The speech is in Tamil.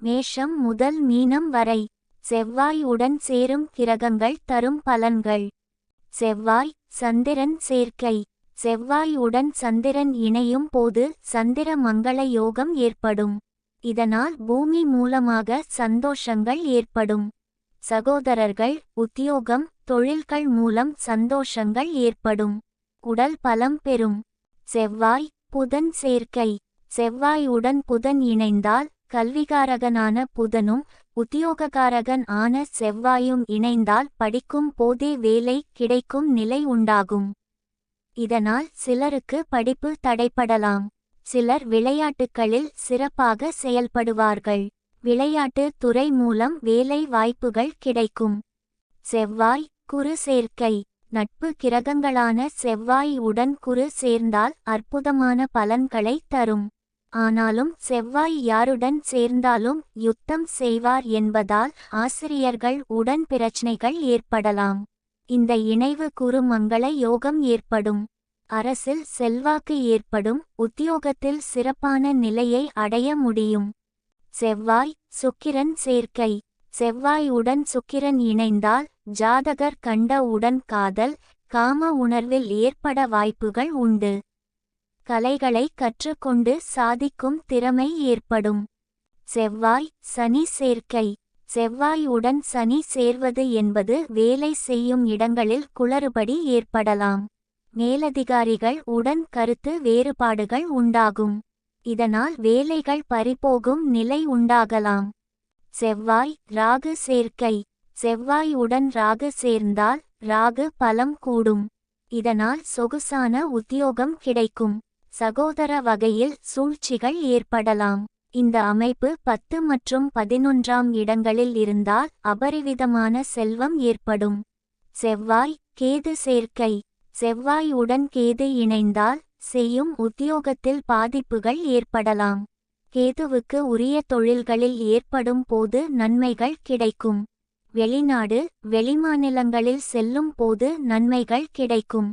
மேஷம் முதல் மீனம் வரை. செவ்வாய் உடன் சேரும் கிரகங்கள் தரும் பலன்கள். செவ்வாய் சந்திரன் சேர்க்கை. செவ்வாய் உடன் சந்திரன் இணையும் போது சந்திர மங்கள யோகம் ஏற்படும். இதனால் பூமி மூலமாக சந்தோஷங்கள் ஏற்படும். சகோதரர்கள் உத்தியோகம் தொழில்கள் மூலம் சந்தோஷங்கள் ஏற்படும். உடல் பலம் பெறும். செவ்வாய் புதன் சேர்க்கை. செவ்வாய் உடன் புதன் இணைந்தால் கல்விகாரகனான புதனும் உத்தியோககாரகன் ஆன செவ்வாயும் இணைந்தால் படிக்கும் போதே வேலை கிடைக்கும் நிலை உண்டாகும். இதனால் சிலருக்கு படிப்பு தடைப்படலாம் சிலர் விளையாட்டுகளில் சிறப்பாக செயல்படுவார்கள். விளையாட்டு துறை மூலம் வேலை வாய்ப்புகள் கிடைக்கும். செவ்வாய் குரு சேர்க்கை. நட்பு கிரகங்களான செவ்வாய் உடன் குரு சேர்ந்தால் அற்புதமான பலன்களை தரும். ஆனாலும் செவ்வாய் யாருடன் சேர்ந்தாலும் யுத்தம் செய்வார் என்பதால் ஆசிரியர்கள் உடன் பிரச்சனைகள் ஏற்படலாம். இந்த இணைவு குறுமங்கள யோகம் ஏற்படும். அரசில் செல்வாக்கு ஏற்படும். உத்தியோகத்தில் சிறப்பான நிலையை அடைய முடியும். செவ்வாய் சுக்கிரன் சேர்க்கை. செவ்வாய் உடன் சுக்கிரன் இணைந்தால் ஜாதகர் கண்ட உடன் காதல் காம உணர்வில் ஏற்பட வாய்ப்புகள் உண்டு. கலைகளை கற்றுக்கொண்டு சாதிக்கும் திறமை ஏற்படும். செவ்வாய் சனி சேர்க்கை. செவ்வாய் உடன் சனி சேர்வது என்பது வேலை செய்யும் இடங்களில் குளறுபடி ஏற்படலாம். மேலதிகாரிகள் உடன் கருத்து வேறுபாடுகள் உண்டாகும். இதனால் வேலைகள் பறிபோகும் நிலை உண்டாகலாம். செவ்வாய் ராகு சேர்க்கை. செவ்வாய் உடன் ராகு சேர்ந்தால் ராகு பலம் கூடும். இதனால் சொகுசான உத்தியோகம் கிடைக்கும். சகோதர வகையில் சூழ்ச்சிகள் ஏற்படலாம். இந்த அமைப்பு பத்து மற்றும் பதினொன்றாம் இடங்களில் இருந்தால் அபரிவிதமான செல்வம் ஏற்படும். செவ்வாய் கேது சேர்க்கை. செவ்வாய் உடன் கேது இணைந்தால் செய்யும் உத்தியோகத்தில் பாதிப்புகள் ஏற்படலாம். கேதுவுக்கு உரிய தொழில்களில் ஏற்படும் போது நன்மைகள் கிடைக்கும். வெளிநாடு வெளிமாநிலங்களில் செல்லும் போது நன்மைகள் கிடைக்கும்.